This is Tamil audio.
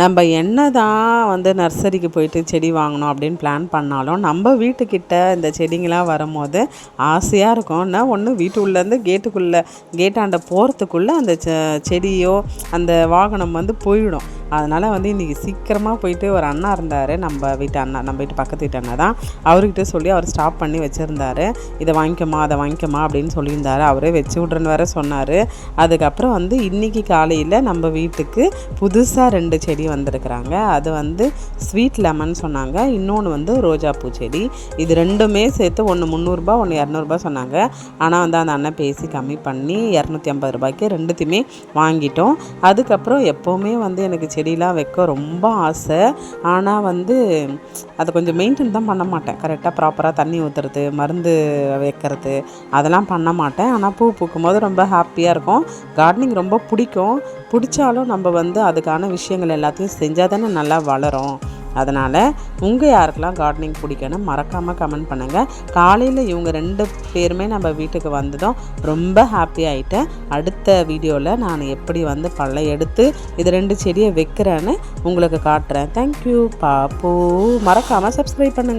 நம்ம என்ன தான் வந்து நர்சரிக்கு போயிட்டு செடி வாங்கணும் அப்படின்னு பிளான் பண்ணாலும் நம்ம வீட்டுக்கிட்ட இந்த செடிங்களாம் வரும்போது ஆசையாக இருக்கும். என்ன ஒன்று வீட்டு உள்ளேருந்து கேட்டுக்குள்ளே கேட்டாண்ட போகிறதுக்குள்ளே அந்த செடியோ அந்த வாகனம் வந்து போயிடும். அதனால் வந்து இன்றைக்கி சீக்கிரமாக போயிட்டு ஒரு அண்ணா இருந்தார். நம்ம வீட்டு அண்ணா நம்ம வீட்டு பக்கத்து வீட்டு அண்ணா தான். அவர்கிட்ட சொல்லி அவர் ஸ்டாப் பண்ணி வச்சுருந்தாரு. இதை வாங்கிக்கோமா அதை வாங்கிக்கோமா அப்படின்னு சொல்லியிருந்தாரு. அவரே வச்சு விட்றேன்னு வேற சொன்னார். அதுக்கப்புறம் வந்து இன்றைக்கி காலையில் நம்ம வீட்டுக்கு புதுசாக ரெண்டு செடி வந்திருக்கிறாங்க. அது வந்து ஸ்வீட் லெமன் சொன்னாங்க. இன்னொன்று வந்து ரோஜா பூ செடி. இது ரெண்டுமே சேர்த்து ஒன்று முந்நூறுரூபா ஒன்று இரநூறுபா சொன்னாங்க. ஆனால் வந்து அந்த அண்ணன் பேசி கம்மி பண்ணி இரநூத்தி ஐம்பது ரூபாய்க்கு ரெண்டுத்தையுமே வாங்கிட்டோம். அதுக்கப்புறம் எப்போவுமே வந்து எனக்கு செடியெலாம் வைக்க ரொம்ப ஆசை. ஆனால் வந்து அதை கொஞ்சம் மெயின்டைன் தான் பண்ண மாட்டேன். கரெக்டாக ப்ராப்பராக தண்ணி ஊற்றுறது மருந்து வைக்கிறது அதெல்லாம் பண்ண மாட்டேன். ஆனால் பூ பூக்கும் போது ரொம்ப ஹாப்பியாக இருக்கும். கார்டனிங் ரொம்ப பிடிக்கும். பிடிச்சாலும் நம்ம வந்து அதுக்கான விஷயங்கள் எல்லாத்தையும் செஞ்சால் தானே நல்லா வளரும். அதனால் உங்கள் யாருக்கெல்லாம் கார்டனிங் பிடிக்கணும் மறக்காமல் கமெண்ட் பண்ணுங்கள் காலையில் இவங்க ரெண்டு பேருமே நம்ம வீட்டுக்கு வந்ததும் ரொம்ப ஹாப்பி ஆகிட்டேன் அடுத்த வீடியோவில் நான் எப்படி வந்து பழ எடுத்து இது ரெண்டு செடியை வைக்கிறேன்னு உங்களுக்கு காட்டுறேன். தேங்க்யூ பாப்போ மறக்காமல் சப்ஸ்கிரைப் பண்ணுங்கள்